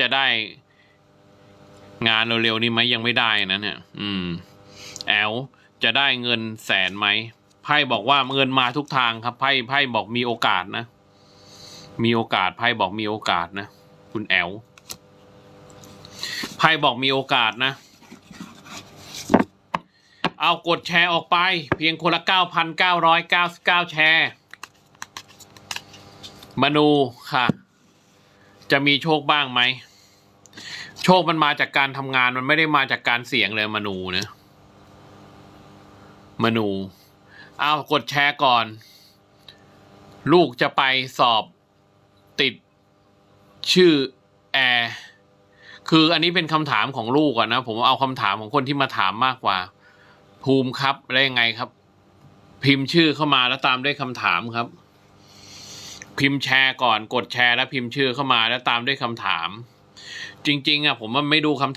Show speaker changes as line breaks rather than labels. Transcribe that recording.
จะได้งานเร็วๆนี้ไหมยังไม่ได้นะเนี่ย อืม แอลจะได้เงินแสนไหมไพ่บอกว่าเงินมาทุกทางครับไพ่ไพ่บอกมีโอกาสนะ มีโอกาสไพ่บอกมีโอกาสนะ คุณแอลไพ่บอกมีโอกาสนะ เอากดแชร์ออกไป เพียงคนละ 9,999 แชร์ มนูค่ะ จะมีโชคบ้างไหม โชคมันมาจากการทำงานมันไม่ได้มาจากการเสี่ยงเลยมนูนะมนูเอากดแชร์ก่อน ลูกจะไปสอบติดชื่อแอร์คืออันนี้เป็นคำถามของลูกอะนะ ผมเอาคำถามของคนที่มาถามมากกว่า ภูมิครับได้ยังไงครับ พิมพ์ชื่อเข้ามาแล้วตามด้วยคำถามครับ พิมพ์แชร์ก่อนกดแชร์แล้วพิมพ์ชื่อเข้ามาแล้วตามด้วยคำถาม จริง ๆอะผมว่าไม่ดูคำถาม